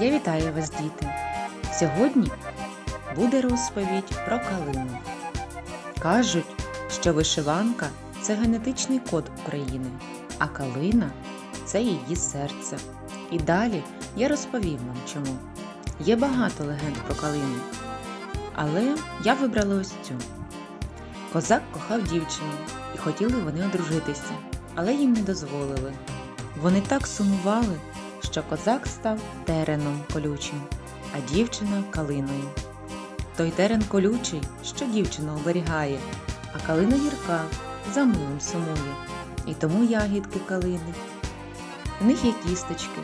Я вітаю вас, діти! Сьогодні буде розповідь про калину. Кажуть, що вишиванка це генетичний код України, а калина це її серце. І далі я розповім вам чому. Є багато легенд про калину, але я вибрала ось цю. Козак кохав дівчину, і хотіли вони одружитися, але їм не дозволили. Вони так сумували, що козак став тереном колючим, а дівчина калиною. Той терен колючий, що дівчину оберігає, а калина гірка за милим сумує, і тому ягідки калини. В них є кісточки,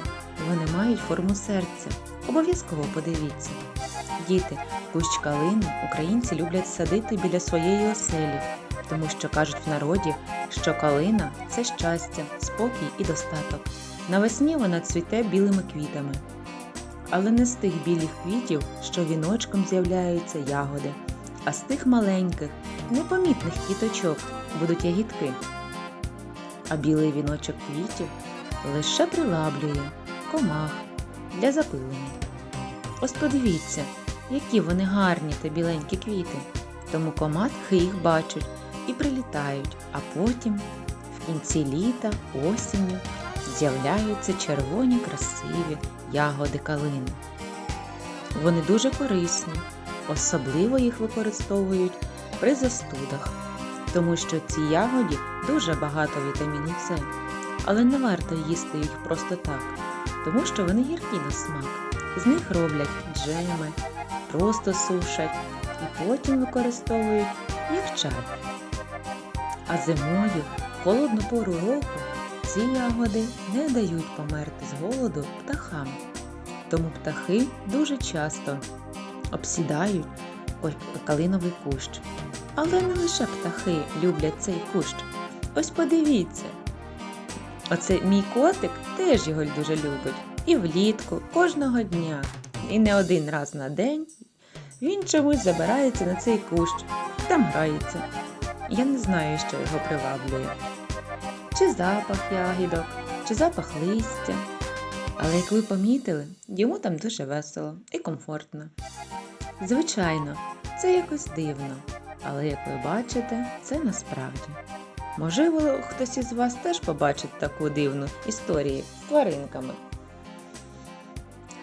вони мають форму серця. Обов'язково подивіться. Діти, кущ калини українці люблять садити біля своєї оселі, тому що кажуть в народі, що калина це щастя, спокій і достаток. Навесні вона цвіте білими квітами. Але не з тих білих квітів, що віночком з'являються ягоди, а з тих маленьких, непомітних квіточок будуть ягідки. А білий віночок квітів лише приваблює комах для запилення. Ось подивіться, які вони гарні та біленькі квіти. Тому коматхи їх бачать і прилітають, а потім, в кінці літа, осінню, з'являються червоні красиві ягоди калини. Вони дуже корисні, особливо їх використовують при застудах, тому що в цій ягоді дуже багато вітаміну С, але не варто їсти їх просто так, тому що вони гіркі на смак. З них роблять джеми, просто сушать і потім використовують як чай. А зимою, в холодну пору року, ці ягоди не дають померти з голоду птахам. Тому птахи дуже часто обсідають калиновий кущ. Але не лише птахи люблять цей кущ. Ось подивіться. Оце мій котик теж його дуже любить. І влітку, кожного дня, і не один раз на день він чомусь забирається на цей кущ, там грається. Я не знаю, що його приваблює. Чи запах ягідок, чи запах листя. Але як ви помітили, йому там дуже весело і комфортно. Звичайно, це якось дивно, але як ви бачите, це насправді. Можливо, хтось із вас теж побачить таку дивну історію з тваринками.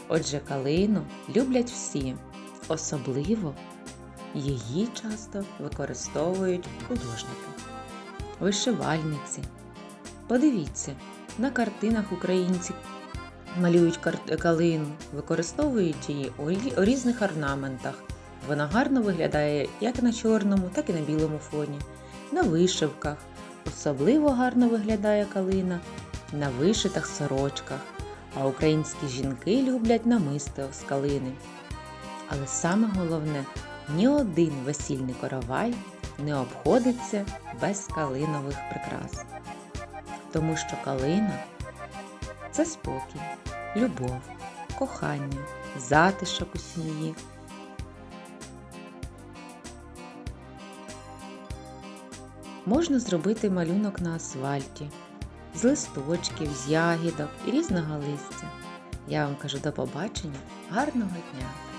Отже, калину люблять всі, особливо її часто використовують художники, вишивальниці. Подивіться, на картинах українці малюють калину, використовують її у рі- у різних орнаментах. Вона гарно виглядає як на чорному, так і на білому фоні, на вишивках. Особливо гарно виглядає калина на вишитих сорочках, а українські жінки люблять намисто з калини. Але саме головне, ні один весільний коровай не обходиться без калинових прикрас. Тому що калина це спокій, любов, кохання, затишок у сім'ї. Можна зробити малюнок на асфальті з листочків, з ягідок і різного листя. Я вам кажу до побачення, гарного дня!